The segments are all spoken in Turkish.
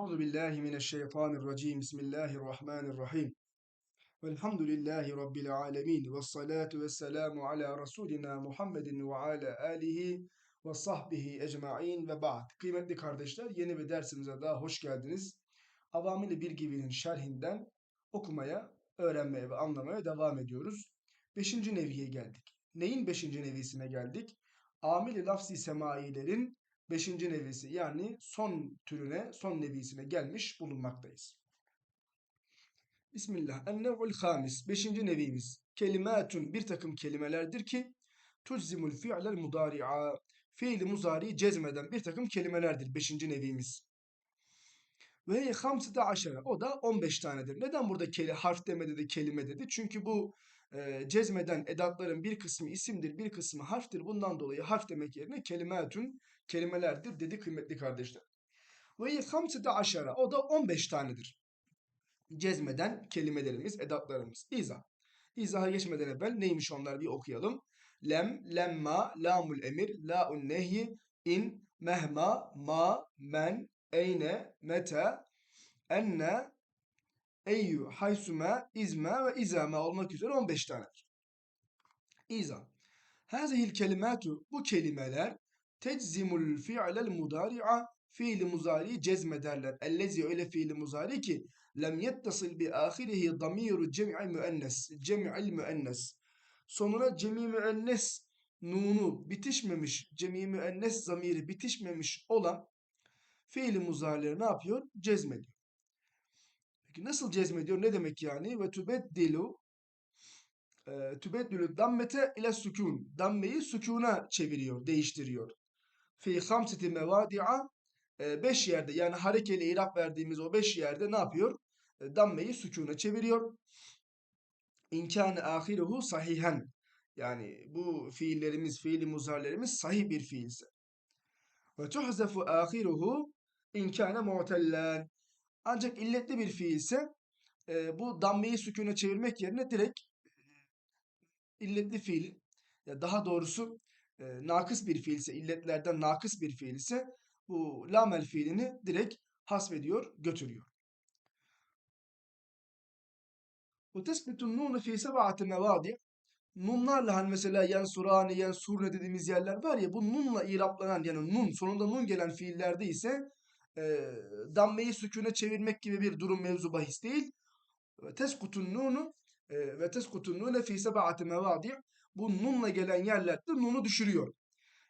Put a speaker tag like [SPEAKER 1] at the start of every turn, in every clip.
[SPEAKER 1] Euzu billahi mineşşeytanirracim. Bismillahirrahmanirrahim. Velhamdülillahi rabbil alamin. Ves salatu vesselamu ala rasulina Muhammedin ve ala alihi ve sahbihi ecmaîn ve ba'd. Kıymetli kardeşler, yeni bir dersimize daha hoş geldiniz. Avamili bir gibinin şerhinden okumaya, öğrenmeye ve anlamaya devam ediyoruz. Beşinci neviye geldik. Neyin beşinci nevisine geldik? Amili lafzi semailerin beşinci nevisi yani son türüne, son nevisine gelmiş bulunmaktayız. Bismillah. En-nev'ul hamis. Beşinci nevimiz. Kelimatun bir takım kelimelerdir ki tuzimul fi'lel mudari'a. Fiili muzariyi cezmeden bir takım kelimelerdir. Beşinci nevimiz. Ve hamsıda aşara. O da 15 tanedir. Neden burada keli, harf demedi de kelime dedi? Çünkü bu e, cezmeden edatların bir kısmı isimdir, bir kısmı harftir. Bundan dolayı harf demek yerine kelimetün kelimelerdir dedi kıymetli kardeşler. Ve hamsıda aşara. O da 15 tanedir. Cezmeden kelimelerimiz, edatlarımız. İzah. İzaha geçmeden evvel neymiş onlar bir okuyalım. Lem, lemma, lamul emir, laun nehyi, in, mehma, ma, men, eyne, mete, enne, eyyü, haysüme, izme ve izame olmak üzere 15 tanedir. İzah. Hazihil kelimatu bu kelimeler teczimul fi'lel mudari'a fiili muzari cezmederler. Ellezi öyle fiili muzari ki lem yettasıl bi ahirihi damiru cem'i müennes. Cem'il müennes. Sonuna cemi müennes nunu bitişmemiş, cemi müennes zamiri bitişmemiş olan fiili muzarileri ne yapıyor? Cezmediyor. Nasıl cezmediyor? Ne demek yani? Ve tübeddilu e, tübeddülü dammete ile sükun. Dammeyi sükuna çeviriyor, değiştiriyor. Fi hamseti mevadi'a e, beş yerde yani harekeli irap verdiğimiz o beş yerde ne yapıyor? E, dammeyi sükuna çeviriyor. İnkâne ahiruhu sahihen. Yani bu fiillerimiz, fiili muzarlerimiz sahih bir fiilse. Ve tuhzefu ahiruhu inkâne mu'tellen. Ancak illetli bir fiilse e, bu dammeyi sükuna çevirmek yerine direkt illetli fiil ya daha doğrusu e, nakıs bir fiilse illetlerden nakıs bir fiil ise bu lamel fiilini direkt hasbediyor, götürüyor. Bu tespitun nunu fi seb'ati mevadi Nunlarla hani mesela yansurani, yansurne dediğimiz yerler var ya bu nunla iraplanan yani nun sonunda nun gelen fiillerde ise e, dammeyi sükune çevirmek gibi bir durum mevzu bahis değil. Teskutun nunu ve teskutun nune fi seb'ati mevadi bu nunla gelen yerlerde nunu düşürüyor.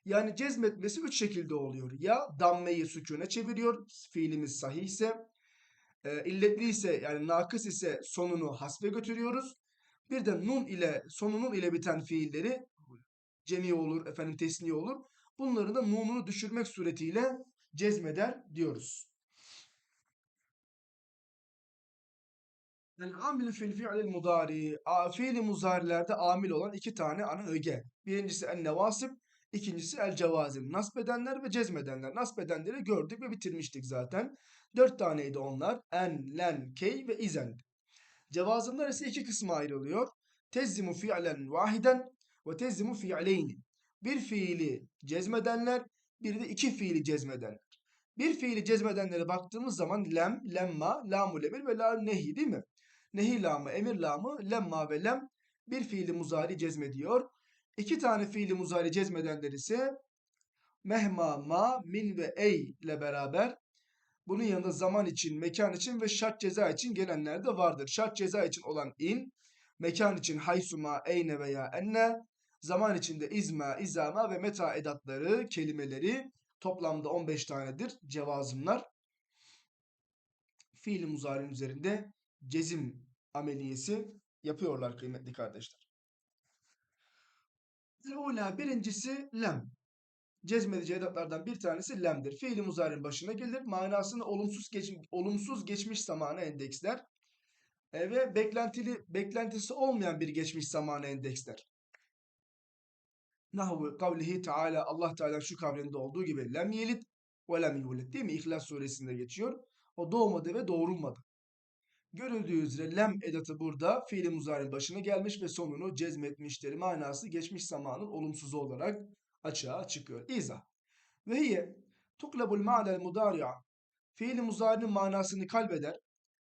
[SPEAKER 1] Yani cezmetmesi üç şekilde oluyor. Ya dammeyi sükune çeviriyor fiilimiz sahih ise e, illetli ise yani nakıs ise sonunu hasbe götürüyoruz. Bir de nun ile sonunun ile biten fiilleri cemi olur, efendim tesniye olur. Bunları da nununu düşürmek suretiyle cezmeder diyoruz. Yani amil fil fi'lil mudari. Fiili muzarilerde amil olan iki tane ana öge. Birincisi en nevasip, ikincisi el cevazim. Nasbedenler ve cezmedenler. Nasbedenleri gördük ve bitirmiştik zaten. Dört taneydi onlar. En, len, key ve izen. Cevazımlar ise iki kısma ayrılıyor. Tezzimu fi'len vahiden ve tezzimu fi'leyni. Bir fiili cezmedenler, bir de iki fiili cezmedenler. Bir fiili cezmedenlere baktığımız zaman lem, lemma, lamul emir ve la nehi değil mi? Nehi lamı, emir lamı, lemma ve lem bir fiili muzari cezmediyor. İki tane fiili muzari cezmedenler ise mehma, ma, min ve ey ile beraber bunun yanında zaman için, mekan için ve şart ceza için gelenler de vardır. Şart ceza için olan in, mekan için haysuma, eyne veya enne, zaman içinde izma, izama ve meta edatları, kelimeleri toplamda 15 tanedir cevazımlar. Fiil muzari'nin üzerinde cezim ameliyesi yapıyorlar kıymetli kardeşler. Ula birincisi lem. Cezmedici edatlardan bir tanesi lemdir. Fiili muzari'nin başına gelir. Manasını olumsuz, geç, olumsuz geçmiş zamana endeksler. E, ve beklentili, beklentisi olmayan bir geçmiş zamana endeksler. Nahvu kavlihi Teala Allah Teala şu kavlinde olduğu gibi lem yelit ve lem yulet değil mi? İhlas suresinde geçiyor. O doğmadı ve doğurulmadı. Görüldüğü üzere lem edatı burada fiili muzari'nin başına gelmiş ve sonunu cezmetmiştir. Manası geçmiş zamanın olumsuzu olarak açığa çıkıyor. İzah. Ve hiye tuklabul ma'lel mudari'a fiili muzari'nin manasını kalbeder.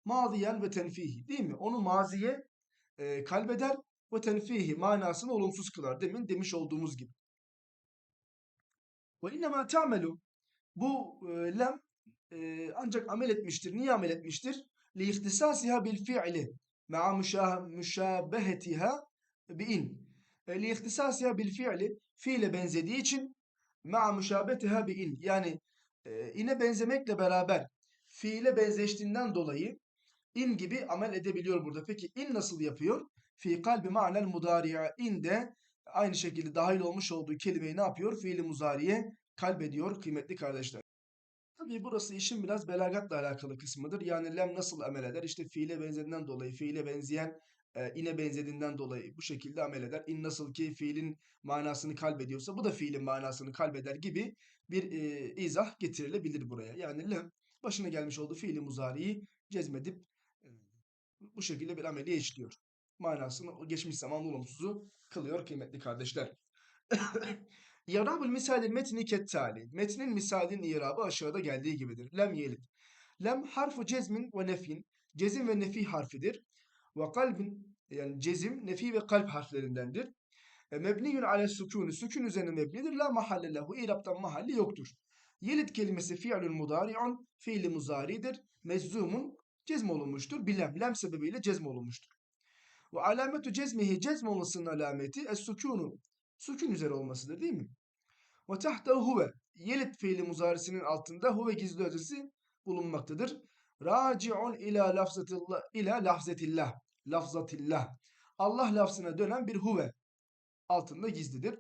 [SPEAKER 1] Madiyen ve tenfihi değil mi? Onu maziye e, kalbeder ve tenfihi manasını olumsuz kılar. Demin demiş olduğumuz gibi. Ve innemâ ta'melu bu e, lem e, ancak amel etmiştir. Niye amel etmiştir? Li ihtisasiha bil fi'li ma'a müşabehetiha bi in. E, li ihtisasiha bil fi'li fiile benzediği için ma'a müşabehetiha bi in. Yani e, ine benzemekle beraber fiile benzeştiğinden dolayı in gibi amel edebiliyor burada. Peki in nasıl yapıyor? Fi kalbi ma'nel mudari'a in de aynı şekilde dahil olmuş olduğu kelimeyi ne yapıyor? Fiili muzariye kalbediyor kıymetli kardeşler. Tabii burası işin biraz belagatla alakalı kısmıdır. Yani lem nasıl amel eder? İşte fiile benzediğinden dolayı, fiile benzeyen e, ine benzediğinden dolayı bu şekilde amel eder. İn nasıl ki fiilin manasını kalbediyorsa bu da fiilin manasını kalbeder gibi bir e, izah getirilebilir buraya. Yani lem başına gelmiş olduğu fiili muzariyi cezmedip e, bu şekilde bir ameliye işliyor. Manasını geçmiş zaman olumsuzu kılıyor kıymetli kardeşler. İrabul misalil metni kettali. Metnin misalin irabı aşağıda geldiği gibidir. Lem yelit. Lem harfu cezmin ve nefin. Cezim ve nefi harfidir. Ve kalbin yani cezim, nefi ve kalp harflerindendir. E, mebniyun ale sükûnü. Sükun üzerine mebnidir. La mahalle lehu. İrabtan mahalli yoktur. Yelit kelimesi fi'lün mudari'un. Fiili muzaridir. Meczumun cezm olunmuştur. Bilem. Lem sebebiyle cezm olunmuştur. Ve alametu cezmihi cezm olmasının alameti es-sükûnu. Sükun üzeri olmasıdır değil mi? Ve tahtahu huve. Yelit fiili muzarisinin altında huve gizli ötesi bulunmaktadır. Raci'un ila lafzatillah ila lafzetillah. Lafzatillah. Allah lafzına dönen bir huve altında gizlidir.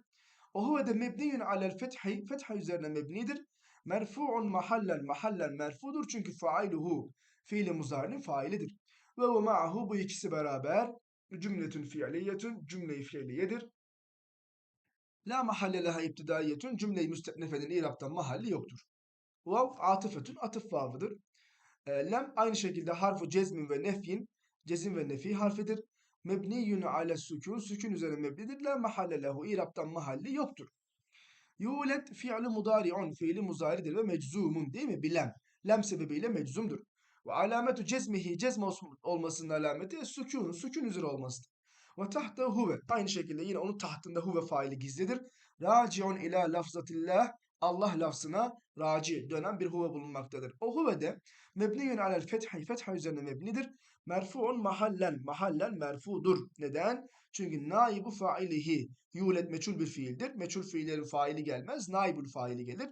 [SPEAKER 1] O huve de mebniyun alel fethi. Fetha üzerine mebnidir. Merfu'un mahallen. Mahallen merfudur çünkü failuhu. Fiili muzarinin failidir. Ve ve ma'ahu bu ikisi beraber cümletün fiiliyetün cümle-i fiiliyedir. La mahalle leha iptidaiyetün cümle-i müstefnefenin İrab'dan mahalli yoktur. Vav atıfetün atıf vavıdır. E, lem aynı şekilde harfu cezmin ve nefyin cezim ve nefi harfidir. Mebniyün ale sükun sükun üzerine mebnidir. La mahalle lehu İrab'dan mahalli yoktur. Yulet fi'li mudari'un fiili muzaridir ve meczumun değil mi? Bilem. Lem sebebiyle meczumdur. Ve alametu cezmihi cezm olmasının alameti sükun, sükun üzere olmasıdır. Ve tahta huve. Aynı şekilde yine onun tahtında huve faili gizlidir. Raciun ila lafzatillah. Allah lafzına raci dönen bir huve bulunmaktadır. O huve de mebniyun alel fethi fetha üzerine mebnidir. Merfuun mahallen mahallen merfudur. Neden? Çünkü naibu failihi yulet meçhul bir fiildir. Meçhul fiillerin faili gelmez. Naibul faili gelir.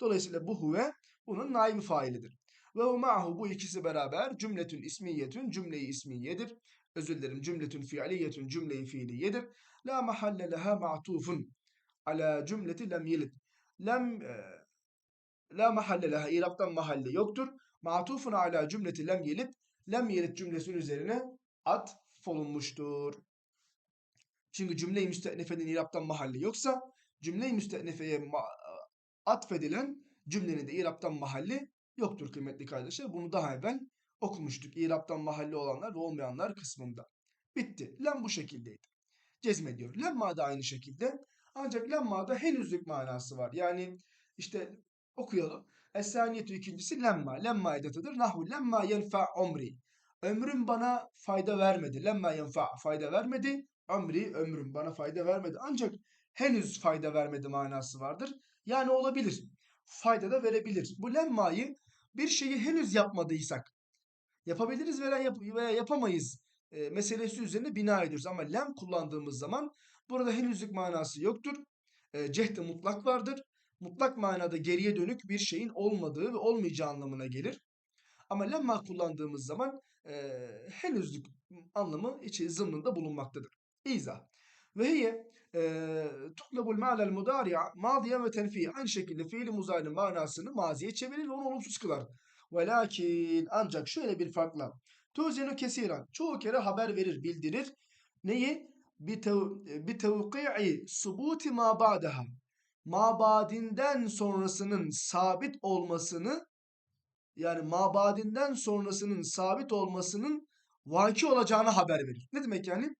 [SPEAKER 1] Dolayısıyla bu huve bunun naibi failidir. Ve ma'hu bu ikisi beraber cümletün ismiyetün cümleyi ismiyedir özür dilerim cümletün fiiliyetün cümle-i fiiliyedir. La mahalle leha ma'tufun ala cümleti lem yelid. Lem e, la mahalle leha İrab'dan mahalle yoktur. Ma'tufun ala cümleti lem yelid. Lem yelid cümlesinin üzerine at olunmuştur. Çünkü cümle-i müstenefenin İrab'dan mahalle yoksa cümle-i müstenefeye atfedilen cümlenin de İrab'dan mahalli yoktur kıymetli kardeşler. Bunu daha evvel okumuştuk. İraptan mahalle olanlar ve olmayanlar kısmında. Bitti. Lem bu şekildeydi. Cezmediyor. Lemma da aynı şekilde. Ancak lemma'da henüzlük manası var. Yani işte okuyalım. Es-saniyetü ikincisi lemma. Lemma edatıdır. Nahu lemma yenfa umri. Ömrüm bana fayda vermedi. Lemma yenfa fayda vermedi. Ömri ömrüm bana fayda vermedi. Ancak henüz fayda vermedi manası vardır. Yani olabilir. Fayda da verebilir. Bu lemmayı bir şeyi henüz yapmadıysak yapabiliriz veya, yap veya yapamayız e, meselesi üzerine bina ediyoruz. Ama lem kullandığımız zaman burada henüzlük manası yoktur. E, cehde mutlak vardır. Mutlak manada geriye dönük bir şeyin olmadığı ve olmayacağı anlamına gelir. Ama lemma kullandığımız zaman e, henüzlük anlamı içi zımnında bulunmaktadır. İzah. Ve hiye tutlabul ma'lel mudari'a madiyen ve tenfiye. Aynı şekilde fiili muzarinin manasını maziye çevirir ve onu olumsuz kılar. Velakin ancak şöyle bir farkla. Tuzenu kesiren. Çoğu kere haber verir, bildirir. Neyi? Bir tevki'i subuti ma ba'daha. Mabadinden sonrasının sabit olmasını yani mabadinden sonrasının sabit olmasının vaki olacağını haber verir. Ne demek yani?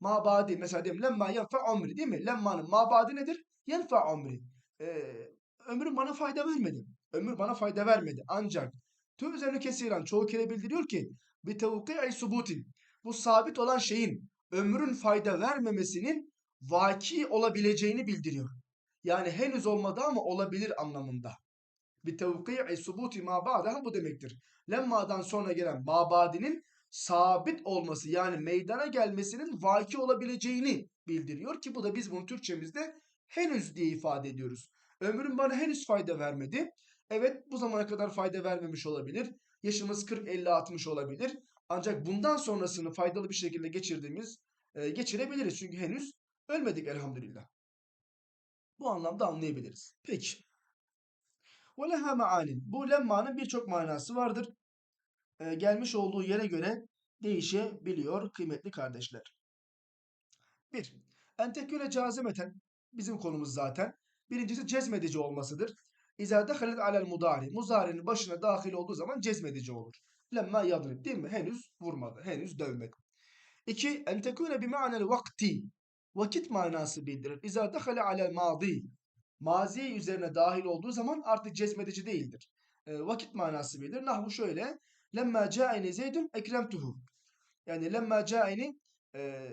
[SPEAKER 1] Mabadi mesela diyelim lemma yenfa umri değil mi? Lemma'nın mabadi nedir? Yenfa umri. Ee, ömrüm bana fayda vermedi. Ömür bana fayda vermedi. Ancak Tü'zenu kesiren çoğu kere bildiriyor ki bir tevki'i subutin. Bu sabit olan şeyin ömrün fayda vermemesinin vaki olabileceğini bildiriyor. Yani henüz olmadı ama olabilir anlamında. Bir tevki'i subuti ma ba'daha bu demektir. Lemma'dan sonra gelen mabadinin sabit olması yani meydana gelmesinin vaki olabileceğini bildiriyor ki bu da biz bunu Türkçemizde henüz diye ifade ediyoruz. Ömrüm bana henüz fayda vermedi. Evet bu zamana kadar fayda vermemiş olabilir. Yaşımız 40, 50, 60 olabilir. Ancak bundan sonrasını faydalı bir şekilde geçirdiğimiz, e, geçirebiliriz. Çünkü henüz ölmedik elhamdülillah. Bu anlamda anlayabiliriz. Peki. Ve leha Bu lemmanın birçok manası vardır. E, gelmiş olduğu yere göre değişebiliyor kıymetli kardeşler. 1. Enteküle cazimeten bizim konumuz zaten. Birincisi cezmedici olmasıdır. İzâ dehalet alel mudari. Muzari'nin başına dahil olduğu zaman cezmedici olur. Lemma yadrib değil mi? Henüz vurmadı. Henüz dövmedi. 2. En tekune bi ma'nel vakti. Vakit manası bildirir. İzâ dehale alel madi. Mazi üzerine dahil olduğu zaman artık cezmedici değildir. E, vakit manası bildirir. Nahvu şöyle. Lemma ca'ini zeydun ekremtuhu. Yani lemma ca'ini e,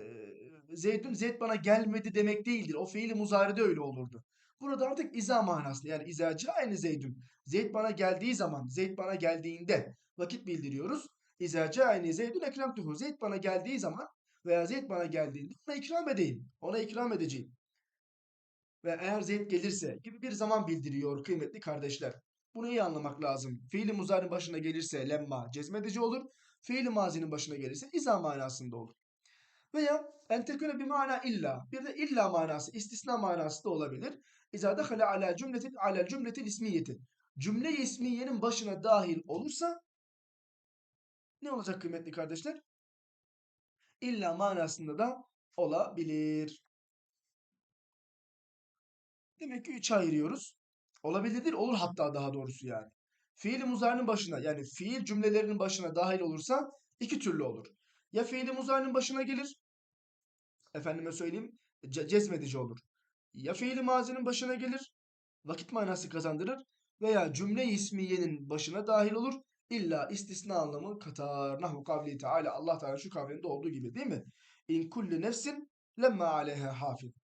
[SPEAKER 1] Zeydun Zeyd bana gelmedi demek değildir. O fiili muzaride öyle olurdu. Burada artık iza manasında yani iza ca'ini Zeydun. Zeyd bana geldiği zaman, Zeyd bana geldiğinde vakit bildiriyoruz. İza ca'ini Zeydun ekremtuhu. Zeyd bana geldiği zaman veya Zeyd bana geldiğinde ona ikram edeyim. Ona ikram edeceğim. Ve eğer Zeyd gelirse gibi bir zaman bildiriyor kıymetli kardeşler. Bunu iyi anlamak lazım. Fiili muzarın başına gelirse lemma cezmedici olur. Fiili mazinin başına gelirse iza manasında olur. Veya enteküne bir mana illa. Bir de illa manası, istisna manası da olabilir. İzâ dehale ala cümletin ala cümletin ismiyeti. Cümle ismiyenin başına dahil olursa ne olacak kıymetli kardeşler? İlla manasında da olabilir. Demek ki üç ayırıyoruz. Olabilir değil, olur hatta daha doğrusu yani. Fiil muzarının başına yani fiil cümlelerinin başına dahil olursa iki türlü olur. Ya fiili muzarının başına gelir. Efendime söyleyeyim ce cezmedici olur. Ya fiili mazinin başına gelir. Vakit manası kazandırır. Veya cümle ismiyenin başına dahil olur. İlla istisna anlamı katar. Nahu kavli teala Allah Teala şu kavramında olduğu gibi değil mi? İn kulli nefsin lemma aleyha hafiz.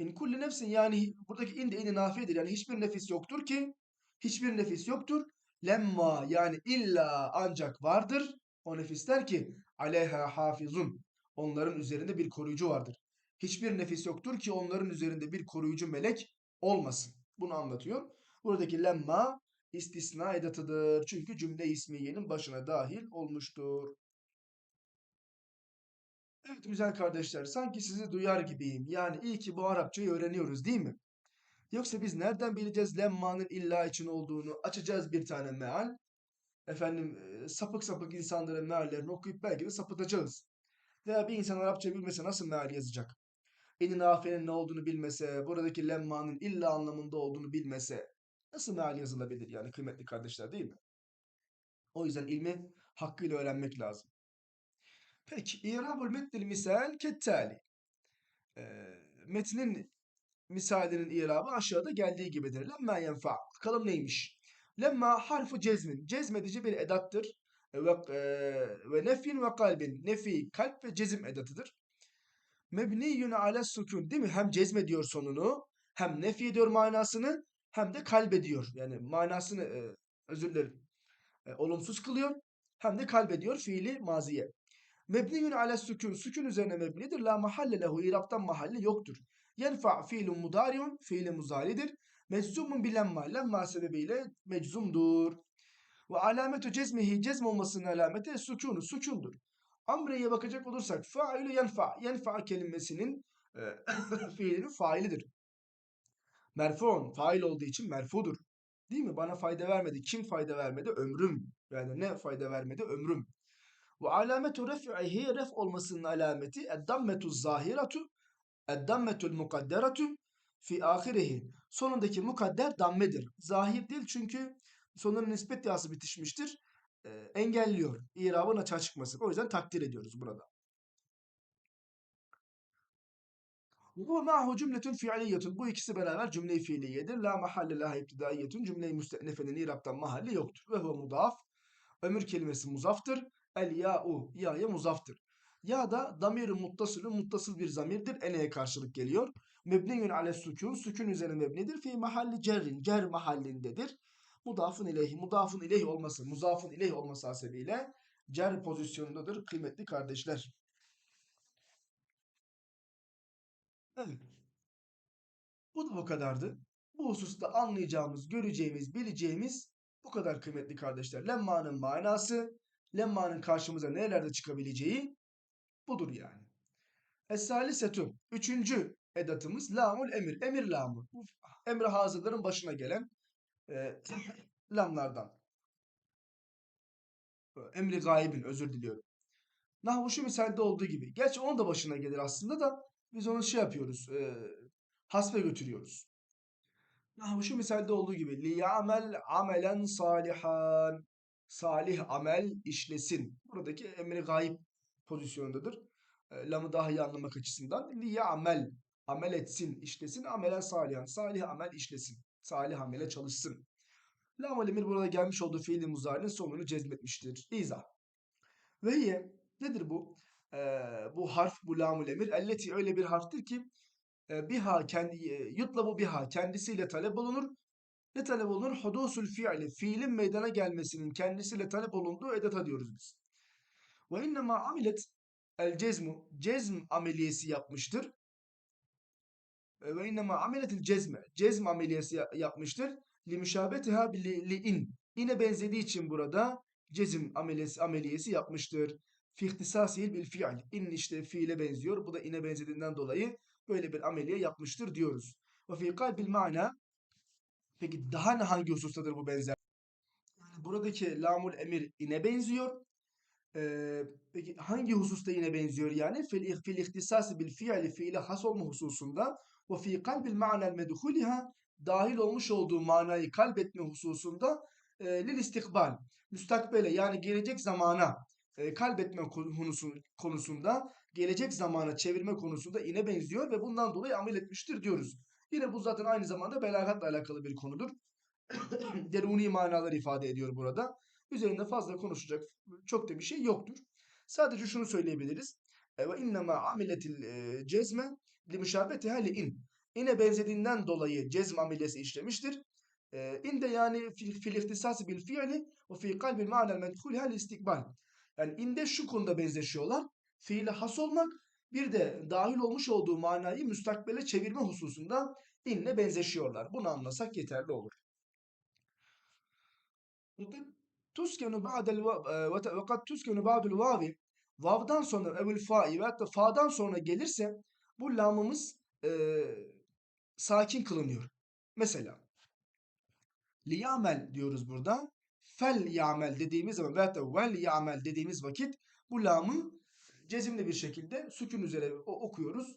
[SPEAKER 1] İn kulli nefsin yani buradaki in de in nafiyedir. Yani hiçbir nefis yoktur ki hiçbir nefis yoktur. Lemma yani illa ancak vardır. O nefisler ki aleyha hafizun. Onların üzerinde bir koruyucu vardır. Hiçbir nefis yoktur ki onların üzerinde bir koruyucu melek olmasın. Bunu anlatıyor. Buradaki lemma istisna edatıdır. Çünkü cümle ismiyenin başına dahil olmuştur. Evet güzel kardeşler sanki sizi duyar gibiyim. Yani iyi ki bu Arapçayı öğreniyoruz değil mi? Yoksa biz nereden bileceğiz lemmanın illa için olduğunu? Açacağız bir tane meal. Efendim sapık sapık insanların meallerini okuyup belki de sapıtacağız. Veya bir insan Arapça bilmese nasıl meal yazacak? Enin afenin ne olduğunu bilmese, buradaki lemmanın illa anlamında olduğunu bilmese nasıl meal yazılabilir yani kıymetli kardeşler değil mi? O yüzden ilmi hakkıyla öğrenmek lazım. Peki, İrabul metnil misal kettali. E, metnin misalinin irabı aşağıda geldiği gibidir. Lemma yenfa. Bakalım neymiş? Lemma harfu cezmin. Cezmedici bir edattır. Ve, e, ve nefin ve kalbin. Nefi, kalp ve cezim edatıdır. Mebniyun ala sukun. Değil mi? Hem cezmediyor sonunu, hem nefi ediyor manasını, hem de kalbediyor. Yani manasını, e, özür dilerim, e, olumsuz kılıyor. Hem de kalbediyor fiili maziye. Mebniyun ala sükun. Sükun üzerine mebnidir. La mahalle lehu. İraptan mahalli yoktur. Yenfa fiilun mudariun. Fiili muzaridir. Meczumun bilemma. Lemma sebebiyle meczumdur. Ve alametu cezmihi. Cezm olmasının alameti sükunu. Sukundur. Amre'ye bakacak olursak failü yenfa. Yenfa kelimesinin e, fiilinin failidir. Merfuun. Fail olduğu için merfudur. Değil mi? Bana fayda vermedi. Kim fayda vermedi? Ömrüm. Yani ne fayda vermedi? Ömrüm. Ve alametu ref'ihi ref olmasının alameti eddammetu zahiratu eddammetul mukadderatu fi ahirihi. Sonundaki mukadder dammedir. Zahir değil çünkü sonunun nispet yası bitişmiştir. E, engelliyor. İrabın açığa çıkması. O yüzden takdir ediyoruz burada. Bu ma'hu cümletün fiiliyetun. Bu ikisi beraber cümle-i fiiliyedir. La mahalle laha iptidaiyetun. Cümle-i müstenefenin iraptan mahalli yoktur. Ve huve mudaf. Ömür kelimesi muzaftır. El ya'u ya'ya muzaftır. Ya da damir-i muttasılü muttasıl bir zamirdir. Ene'ye karşılık geliyor. Mebniyün ale sükun. Sükun üzerine mebnidir. Fi mahalli cerrin. Cer mahallindedir. Mudafın ileyhi. Mudafın ileyhi olması. Muzafın ileyhi olması hasebiyle cer pozisyonundadır kıymetli kardeşler. Evet. Bu da bu kadardı. Bu hususta anlayacağımız, göreceğimiz, bileceğimiz bu kadar kıymetli kardeşler. Lemma'nın manası, lemmanın karşımıza nerelerde çıkabileceği budur yani. Es-salisetü. Üçüncü edatımız lamul emir. Emir lamı. Bu emri hazırların başına gelen e, lamlardan. Emri gaibin özür diliyorum. Nahvu şu misalde olduğu gibi. Gerçi onun da başına gelir aslında da biz onu şey yapıyoruz. E, hasbe götürüyoruz. Nahvu şu misalde olduğu gibi. Liya'mel amelen salihan. Salih amel işlesin. Buradaki emri gaib pozisyonundadır. E, lamı daha iyi anlamak açısından. Liya'mel amel etsin, işlesin. Amelen salihan. Salih amel işlesin. Salih amele çalışsın. Lamul emir burada gelmiş olduğu fiili muzarinin sonunu cezmetmiştir. İzah. Ve hiye nedir bu? Ee, bu harf bu lamul emir. Elleti öyle bir harftir ki e, biha kendi yutla bu biha kendisiyle talep olunur. Ne talep olunur? Hudusul fiili. Fiilin meydana gelmesinin kendisiyle talep olunduğu edata diyoruz biz. Ve innema amilet el cezmu. Cezm ameliyesi yapmıştır. Ve innema amiletil cezme. Cezm ameliyesi ya- yapmıştır. Li müşabetiha li, in. İne benzediği için burada cezim ameliyesi, ameliyesi yapmıştır. Fi ihtisasihil bil fiil. İn işte fiile benziyor. Bu da ine benzediğinden dolayı böyle bir ameliye yapmıştır diyoruz. Ve fi kalbil mana Peki daha ne hangi husustadır bu benzer? Yani buradaki lamul emir ine benziyor. Ee, peki hangi hususta yine benziyor yani? Fil, fil ihtisası bil fiili fiile has olma hususunda ve fi kalbil ma'nel medhuliha dahil olmuş olduğu manayı kalbetme hususunda e, lil istikbal müstakbele yani gelecek zamana e, kalbetme konusu, konusunda gelecek zamana çevirme konusunda ine benziyor ve bundan dolayı amel etmiştir diyoruz. Yine bu zaten aynı zamanda belagatla alakalı bir konudur. Deruni manalar ifade ediyor burada. Üzerinde fazla konuşacak çok da bir şey yoktur. Sadece şunu söyleyebiliriz. E, Ve innema amiletil e, cezme li müşabetiha li in. İne benzediğinden dolayı cezm ameliyesi işlemiştir. E, de yani fil, fil ihtisası bil fiili ve fi kalbil ma'nel medhulha li istikbal. Yani inde şu konuda benzeşiyorlar. Fiile has olmak bir de dahil olmuş olduğu manayı müstakbele çevirme hususunda inle benzeşiyorlar. Bunu anlasak yeterli olur. tuskenu ba'del ve kad tuskenu ba'dul vavi vav'dan sonra evül fa'i ve hatta fa'dan sonra gelirse bu lamımız e, sakin kılınıyor. Mesela liyamel diyoruz burada. Fel yamel dediğimiz zaman ve hatta vel yamel dediğimiz vakit bu lamı cezimli bir şekilde sükun üzere okuyoruz.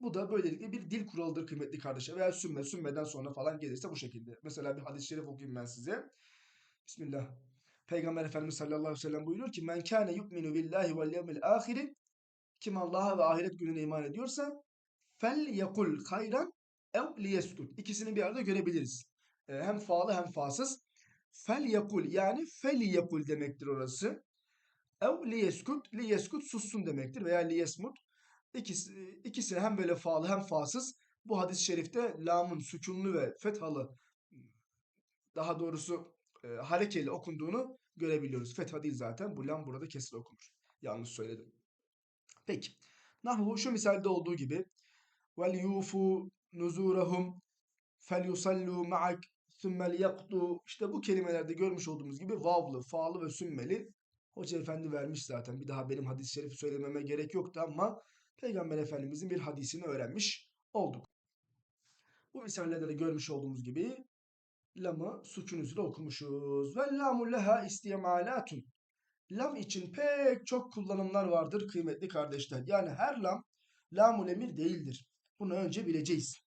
[SPEAKER 1] Bu da böylelikle bir dil kuralıdır kıymetli kardeşler. Veya sümme, sümmeden sonra falan gelirse bu şekilde. Mesela bir hadis-i şerif okuyayım ben size. Bismillah. Peygamber Efendimiz sallallahu aleyhi ve sellem buyuruyor ki men kâne yu'minu billahi vel yevmil ahiri kim Allah'a ve ahiret gününe iman ediyorsa fel yekul hayran ev liyeskut. İkisini bir arada görebiliriz. Ee, hem faalı hem fasız. Fel yekul yani fel yekul demektir orası. Ev liyeskut. Liyeskut sussun demektir veya liyesmut. İkisi, ikisi hem böyle faalı hem fasız. Bu hadis-i şerifte lamın sükunlu ve fethalı daha doğrusu e, harekeli okunduğunu görebiliyoruz. Fetha değil zaten. Bu lam burada kesir okunur. Yanlış söyledim. Peki. Nahvu şu misalde olduğu gibi vel yufu nuzurahum fel yusallu ma'ak sümmel yaktu işte bu kelimelerde görmüş olduğumuz gibi vavlı, faalı ve sümmeli Hoca Efendi vermiş zaten. Bir daha benim hadis-i şerifi söylememe gerek yoktu ama Peygamber Efendimizin bir hadisini öğrenmiş olduk. Bu misallerde de görmüş olduğumuz gibi lamı sükun üzere okumuşuz. Ve lamu leha istimalatun. Lam için pek çok kullanımlar vardır kıymetli kardeşler. Yani her lam lamul emir değildir. Bunu önce bileceğiz.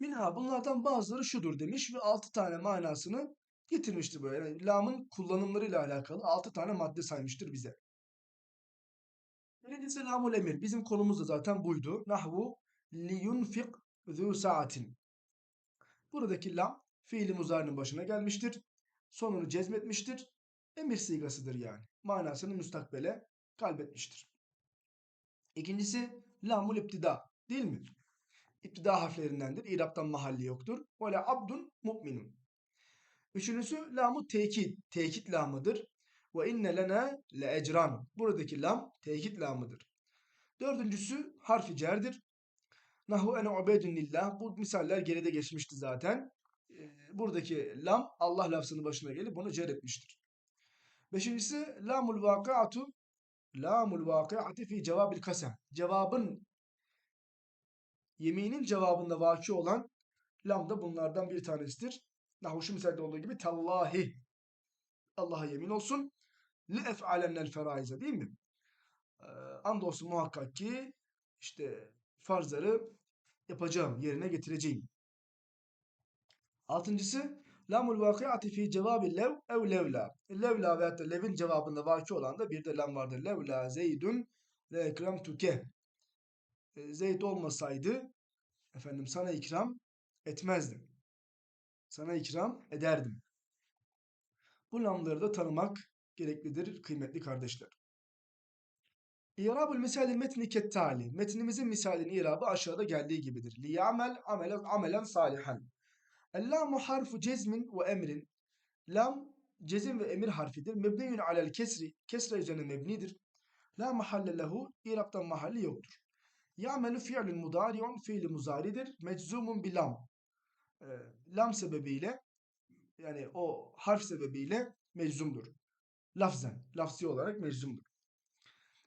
[SPEAKER 1] Minha bunlardan bazıları şudur demiş ve 6 tane manasını getirmiştir buraya. Yani lamın kullanımlarıyla alakalı 6 tane madde saymıştır bize. Birincisi lamul emir. Bizim konumuz da zaten buydu. Nahvu liyunfik zu saatin. Buradaki lam fiili muzarinin başına gelmiştir. sonunu cezmetmiştir. Emir sigasıdır yani. Manasını müstakbele kalbetmiştir. İkincisi lamul iptida değil mi? İptida harflerindendir. İraptan mahalli yoktur. Ve abdun mu'minun. Üçüncüsü lamu tekit. Tekit lamıdır. Ve inne lena le ecran. Buradaki lam tekit lamıdır. Dördüncüsü harfi cerdir. Nahu ene ubedun lillah. Bu misaller geride geçmişti zaten. Ee, Buradaki lam Allah lafzının başına gelip bunu cer etmiştir. Beşincisi lamul vakıatu lamul vakıati fi cevabil kasem. Cevabın yeminin cevabında vaki olan lam da bunlardan bir tanesidir. Nahu şu misalde olduğu gibi tallahi Allah'a yemin olsun le ef'alennel feraize değil mi? Ee, andolsun muhakkak ki işte farzları yapacağım, yerine getireceğim. Altıncısı lamul vakiati fi cevabi lev ev levla. Levla veyahut da levin cevabında vaki olan da bir de lam vardır. Levla zeydun le ekram tuke. Zeyd olmasaydı efendim sana ikram etmezdim. Sana ikram ederdim. Bu lamları da tanımak gereklidir kıymetli kardeşler. İrabul misali metni kettali. Metnimizin misalinin irabı aşağıda geldiği gibidir. Liyamel amelen, amelen salihan. Ellamu harfu cezmin ve emrin. Lam cezim ve emir harfidir. Mebniyun alel kesri. Kesre üzerine mebnidir. La mahalle lehu. İrabtan mahalli yoktur. Ya'melu fi'lun mudari'un fiili muzaridir. Meczumun bi lam. Sebebiyle yani o harf sebebiyle meczumdur. Lafzen, lafzi olarak meczumdur.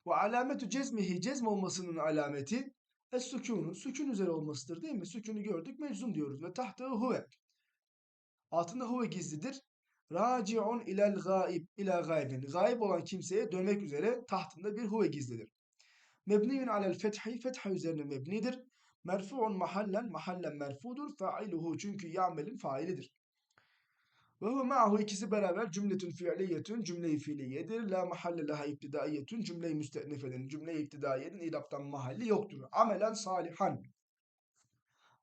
[SPEAKER 1] Ve alametu cezmihi cezm olmasının alameti es sükûnu sükun üzeri olmasıdır değil mi? Sükunu gördük meczum diyoruz ve tahtahu huve. Altında huve gizlidir. Raciun ilel gaib ila gaibin. Gaib olan kimseye dönmek üzere tahtında bir huve gizlidir. Mebniyun alel fethi fetha üzerine mebnidir. Merfu'un mahallen mahallen merfudur. Fa'iluhu çünkü ya'melin failidir. Ve huve ma'hu ikisi beraber cümletün fiiliyetün cümle-i fiiliyedir. La mahalle laha iptidaiyetün cümle-i müstenifenin cümle-i iptidaiyenin iraptan mahalli yoktur. Amelen salihan.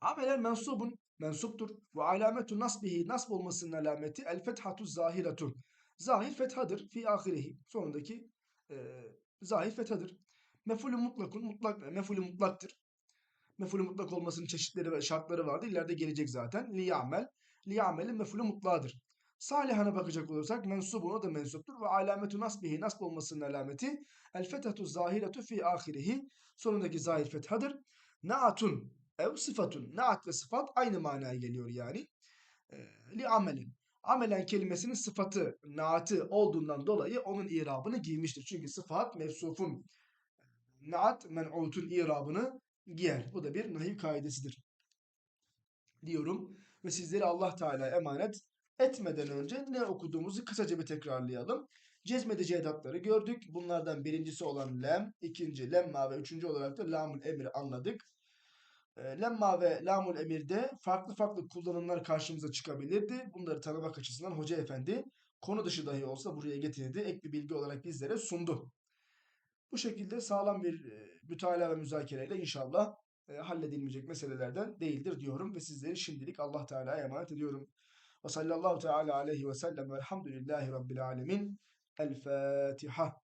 [SPEAKER 1] Amelen mensubun mensuptur. Ve alametu nasbihi nasb olmasının alameti el fethatu zahiratun. Zahir fethadır fi ahirihi. Sonundaki e, zahir fethadır. Mefulü mutlakun mutlak mefulü mutlaktır. Mefulü mutlak olmasının çeşitleri ve şartları vardı. İleride gelecek zaten. Liyamel. Liyamelin mefulü mutlağıdır. Salihana bakacak olursak mensubun o da mensuptur ve alametu nasbihi nasb olmasının alameti el fethatu zahiretu fi ahirihi sonundaki zahir fethadır. Naatun ev sıfatun. Naat ve sıfat aynı manaya geliyor yani. E, li amelin. Amelen kelimesinin sıfatı, naatı olduğundan dolayı onun irabını giymiştir. Çünkü sıfat mevsufun naat men'utun irabını giyer. Bu da bir nahiv kaidesidir. Diyorum ve sizleri Allah Teala emanet etmeden önce ne okuduğumuzu kısaca bir tekrarlayalım. Cezmedici edatları gördük. Bunlardan birincisi olan lem, ikinci lemma ve üçüncü olarak da lamul emri anladık. Lemma ve lamul emirde farklı farklı kullanımlar karşımıza çıkabilirdi. Bunları tanımak açısından Hoca Efendi konu dışı dahi olsa buraya getirdi. Ek bir bilgi olarak bizlere sundu. Bu şekilde sağlam bir mütalaa ve müzakereyle inşallah e, halledilmeyecek meselelerden değildir diyorum ve sizleri şimdilik Allah Teala'ya emanet ediyorum. Ve sallallahu teala aleyhi ve sellem velhamdülillahi rabbil alemin. El Fatiha.